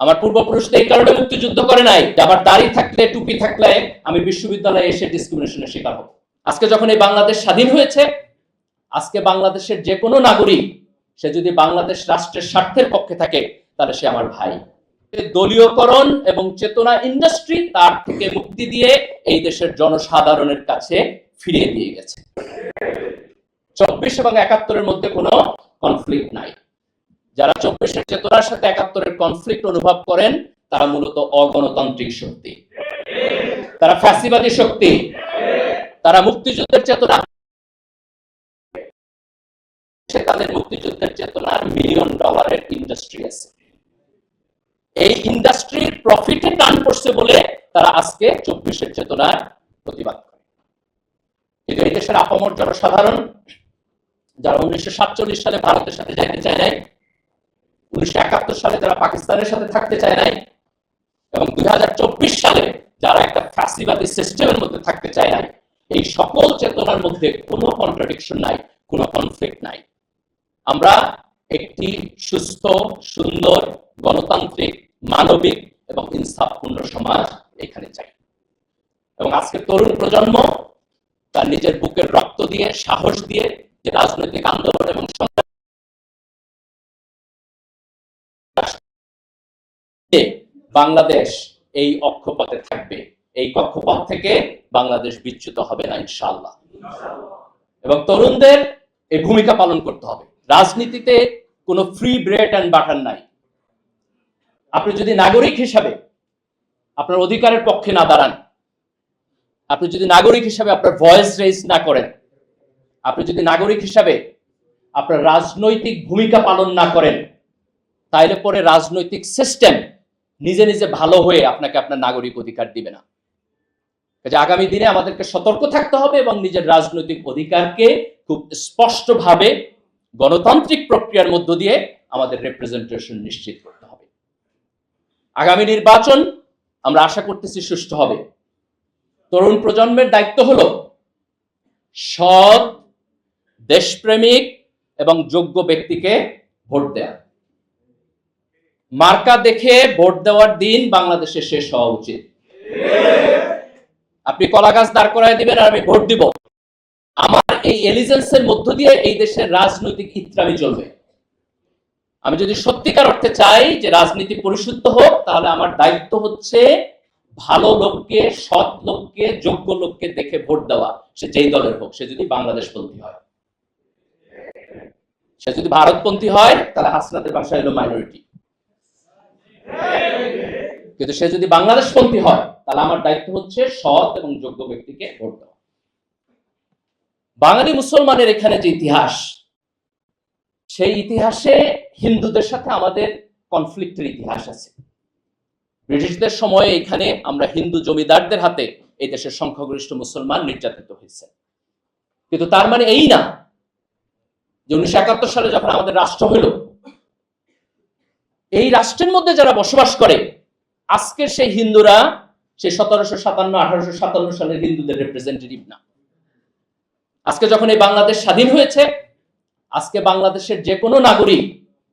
আমার পূর্বপুরুষরা এই কারণে মুক্তিযুদ্ধ করে নাই যে আমার দাড়ি থাকলে, টুপি থাকলে আমি বিশ্ববিদ্যালয়ে এসে ডিসক্রিমিনেশনের শিকার হব। আজকে যখন এই বাংলাদেশ স্বাধীন হয়েছে, আজকে বাংলাদেশের যে কোনো নাগরিক, সে যদি বাংলাদেশ রাষ্ট্রের স্বার্থের পক্ষে থাকে, তাহলে সে আমার ভাই। দলীয়করণ এবং চেতনা ইন্ডাস্ট্রি তার থেকে মুক্তি দিয়ে এই দেশের জনসাধারণের কাছে ফিরিয়ে দিয়ে গেছে। চব্বিশ এবং একাত্তরের মধ্যে কোনো কনফ্লিক্ট নাই। যারা চব্বিশের চেতনার সাথে একাত্তরের কনফ্লিক্ট অনুভব করেন, তারা মূলত অগণতান্ত্রিক শক্তি। তারা ফ্যাসিবাদী শক্তি। তারা মুক্তিযুদ্ধের চেতনা। তাদের মুক্তিযুদ্ধের চেতনার মিলিয়ন ডলারের ইন্ডাস্ট্রি আছে। এই ইন্ডাস্ট্রির প্রফিটে টান পড়ছে বলে তারা আজকে চব্বিশের চেতনার প্রতিবাদ করে। কিন্তু এই দেশের আপামর জনসাধারণ, যারা উনিশশো সাতচল্লিশ সালে ভারতের সাথে যাইতে চায় নাই উনিশশো একাত্তর সালে যারা পাকিস্তানের সাথে থাকতে চায় নাই এবং দুই হাজার চব্বিশ সালে যারা একটা ফ্যাসিবাদী সিস্টেমের মধ্যে থাকতে চায় নাই, এই সকল চেতনার মধ্যে কোনো কন্ট্রাডিকশন নাই, কোনো কনফ্লিক্ট নাই। আমরা একটি সুস্থ, সুন্দর, গণতান্ত্রিক, মানবিক এবং ইনসাফপূর্ণ সমাজ এখানে চাই। এবং আজকের তরুণ প্রজন্ম তার নিজের বুকের রক্ত দিয়ে, সাহস দিয়ে যে রাজনৈতিক আন্দোলন এবং বাংলাদেশ এই অক্ষপথে থাকবে। এই কক্ষপথ থেকে বাংলাদেশ বিচ্যুত হবে না ইনশাল্লাহ এবং তরুণদের এই ভূমিকা পালন করতে হবে। রাজনীতিতে কোনো ফ্রি ব্রেড অ্যান্ড বাটার নাই। আপনি যদি নাগরিক হিসাবে আপনার অধিকারের পক্ষে না দাঁড়ান, আপনি যদি নাগরিক হিসাবে আপনার ভয়েস রেজ না করেন, আপনি যদি নাগরিক হিসাবে আপনার রাজনৈতিক ভূমিকা পালন না করেন, তাইলে পরে রাজনৈতিক সিস্টেম নিজে নিজে ভালো হয়ে আপনাকে আপনার নাগরিক অধিকার দিবে না। আগামী দিনে আমাদেরকে সতর্ক থাকতে হবে এবং নিজের রাজনৈতিক অধিকারকে খুব স্পষ্টভাবে গণতান্ত্রিক প্রক্রিয়ার মধ্য দিয়ে আমাদের রিপ্রেজেন্টেশন নিশ্চিত করতে হবে। আগামী নির্বাচন আমরা আশা করতেছি সুষ্ঠু হবে। তরুণ প্রজন্মের দায়িত্ব হলো সৎ, দেশপ্রেমিক এবং যোগ্য ব্যক্তিকে ভোট দেয়া। মার্কা দেখে ভোট দেওয়ার দিন বাংলাদেশে শেষ হওয়া উচিত। আপনি কলা গাছ দাঁড় করায় দিবেন আর আমি ভোট দিব। আমার এই এলিজেন্সের মধ্য দিয়ে এই দেশের রাজনৈতিক ইত্রামি চলবে। আমি যদি সত্যিকার অর্থে চাই যে রাজনীতি পরিশুদ্ধ হোক, তাহলে আমার দায়িত্ব হচ্ছে ভালো লোককে, সৎ লোককে, যোগ্য লোককে দেখে ভোট দেওয়া। সে যেই দলের হোক, সে যদি বাংলাদেশপন্থী হয়। সে যদি ভারতপন্থী হয়, তাহলে হাসনাতের ভাষা হলো মাইনরিটি কিন্তু সে যদি বাংলাদেশপন্থী হয়, তাহলে আমার দায়িত্ব হচ্ছে সৎ এবং যোগ্য ব্যক্তিকে ভোট দেওয়া। বাঙালি মুসলমানের এখানে যে ইতিহাস, সেই ইতিহাসে হিন্দুদের সাথে আমাদের কনফ্লিক্টের ইতিহাস আছে। ব্রিটিশদের সময়ে এখানে আমরা হিন্দু জমিদারদের হাতে এই দেশের সংখ্যাগরিষ্ঠ মুসলমান নির্যাতিত হয়েছে। কিন্তু তার মানে এই না যে উনিশশো একাত্তর সালে যখন আমাদের রাষ্ট্র হইল এই রাষ্ট্রের মধ্যে যারা বসবাস করে, আজকের সেই হিন্দুরা, সেই সতেরোশো সাতান্ন, আঠারোশো সাতান্ন সালের হিন্দুদের রিপ্রেজেন্টেটিভ না। আজকে যখন এই বাংলাদেশ স্বাধীন হয়েছে, আজকে বাংলাদেশের যে কোনো নাগরিক,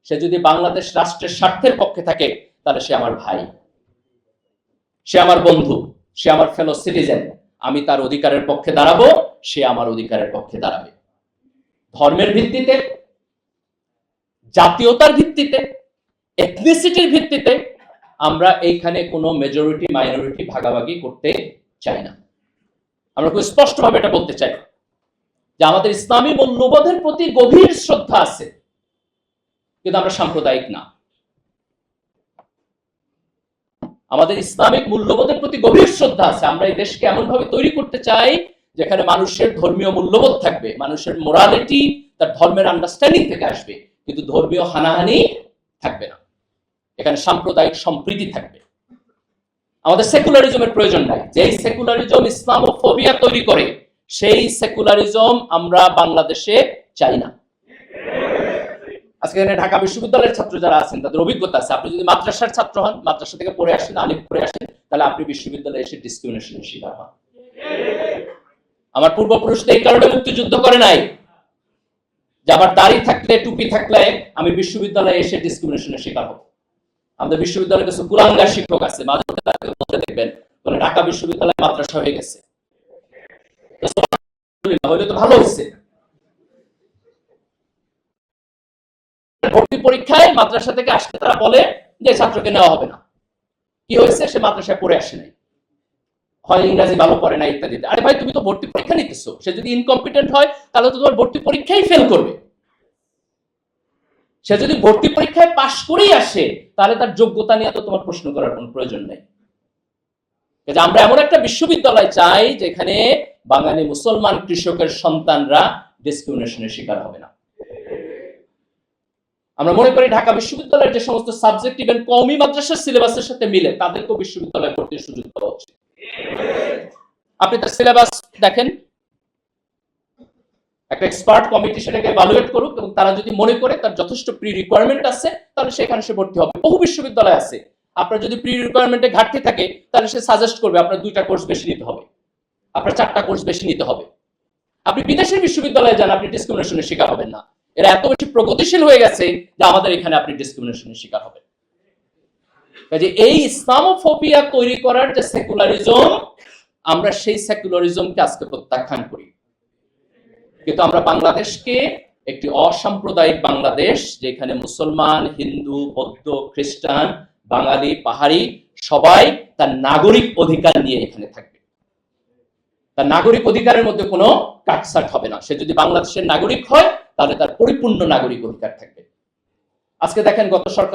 সে যদি বাংলাদেশ রাষ্ট্রের স্বার্থের পক্ষে থাকে, তাহলে সে আমার ভাই। সে আমার বন্ধু, সে আমার ফেলো সিটিজেন আমি তার অধিকারের পক্ষে দাঁড়াবো, সে আমার অধিকারের পক্ষে দাঁড়াবে। ধর্মের ভিত্তিতে, জাতীয়তার ভিত্তিতে এথনিসিটির ভিত্তিতে আমরা এইখানে কোনো মেজরিটি মাইনরিটি ভাগাভাগি করতে চাই না। আমরা খুব স্পষ্টভাবে এটা বলতে চাই যে আমাদের ইসলামী মূল্যবোধের প্রতি গভীর শ্রদ্ধা আছে, কিন্তু আমরা সাম্প্রদায়িক না। আমাদের ইসলামিক মূল্যবোধের প্রতি গভীর শ্রদ্ধা আছে। আমরা এই দেশকে এমন ভাবে তৈরি করতে চাই যেখানে মানুষের ধর্মীয় মূল্যবোধ থাকবে, মানুষের মোরালিটি তার ধর্মের আন্ডারস্ট্যান্ডিং থেকে আসবে, কিন্তু ধর্মীয় হানাহানি থাকবে না। এখানে সাম্প্রদায়িক সম্প্রীতি থাকবে। আমাদের সেকুলারিজমের প্রয়োজন নাই। যেই সেকুলারিজম ইসলাম ফোবিয়া তৈরি করে, সেই সেকুলারিজম আমরা বাংলাদেশে চাই না। আজকে এখানে ঢাকা বিশ্ববিদ্যালয়ের ছাত্র যারা আছেন, তাদের অভিজ্ঞতা আছে। আপনি যদি মাদ্রাসার ছাত্র হন, মাদ্রাসা থেকে পড়ে আসেন আলিফ পড়ে আসেন, তাহলে আপনি বিশ্ববিদ্যালয়ে এসে ডিসক্রিমিনেশনের শিকার হন। আমার পূর্বপুরুষরা এই কারণে মুক্তিযুদ্ধ করে নাই। যে আমার দাড়ি থাকলে, টুপি থাকলে আমি বিশ্ববিদ্যালয়ে এসে ডিসক্রিমিনেশনের শিকার হব। আমাদের বিশ্ববিদ্যালয়ে কিছু কুলাঙ্গার শিক্ষক আছে মাঝে মধ্যে তাকে বলতে দেখবেন, বলে ঢাকা বিশ্ববিদ্যালয় মাদ্রাসা হয়ে গেছে। হইলে তো ভালো হয়েছে ভর্তি পরীক্ষায় মাদ্রাসা থেকে আসতে তারা বলে যে ছাত্রকে নেওয়া হবে না। কি হয়েছে? সে মাদ্রাসায় পড়ে আসে নাই। হয় ইংরাজি ভালো পড়ে না ইত্যাদিতে আরে ভাই, তুমি তো ভর্তি পরীক্ষা নিতেছো। সে যদি ইনকম্পিটেন্ট হয়, তাহলে তো তোমার ভর্তি পরীক্ষাই ফেল করবে। সে যদি ভর্তি পরীক্ষায় পাশ করেই আসে, তাহলে তার যোগ্যতা নিয়ে তো তোমার প্রশ্ন করার কোনো প্রয়োজন নেই। আমরা এমন একটা বিশ্ববিদ্যালয় চাই, যেখানে বাঙালি মুসলমান কৃষকের সন্তানরা ডিসক্রিমিনেশনের শিকার হবে না। আমরা মনে করি ঢাকা বিশ্ববিদ্যালয়ের যে সমস্ত সাবজেক্ট ইভেন কওমি মাদ্রাসার সিলেবাসের সাথে মিলে, তাদেরকেও বিশ্ববিদ্যালয়ে ভর্তির সুযোগ দেওয়া উচিত। আপনি তার সিলেবাস দেখেন। একটা এক্সপার্ট কমিটি সেটাকে এভালুয়েট করুক এবং তারা যদি মনে করে তার যথেষ্ট প্রি রিকোয়ারমেন্ট আছে, তাহলে সেখানে সে ভর্তি হবে। বহু বিশ্ববিদ্যালয় আছে। আপনার যদি প্রি রিকোয়ারমেন্টে ঘাটতি থাকে, তাহলে সে সাজেস্ট করবে আপনার দুইটা কোর্স বেশি নিতে হবে। আপনার চারটা কোর্স বেশি নিতে হবে। আপনি বিদেশের বিশ্ববিদ্যালয়ে যান, আপনি ডিসক্রিমিনেশনের শিকার হবেন না। এরা এত বেশি প্রগতিশীল হয়ে গেছে যে আমাদের এখানে আপনি ডিসক্রিমিনেশনের শিকার হবেন। কাজে এই ইসলামোফোবিয়া তৈরি করার যে সেকুলারিজম আমরা সেই সেকুলারিজমকে আজকে প্রত্যাখ্যান করি। কিন্তু আমরা বাংলাদেশকে একটি অসাম্প্রদায়িক বাংলাদেশ, যেখানে মুসলমান, হিন্দু, বৌদ্ধ, খ্রিস্টান, বাঙালি, পাহাড়ি সবাই তার নাগরিক অধিকার নিয়ে এখানে থাকবে। তার নাগরিক অধিকারের মধ্যে কোনো কাটসাট হবে না। সে যদি বাংলাদেশের নাগরিক হয়, তাহলে তার পরিপূর্ণ নাগরিক অধিকার থাকবে। আজকে দেখেন গত সরকার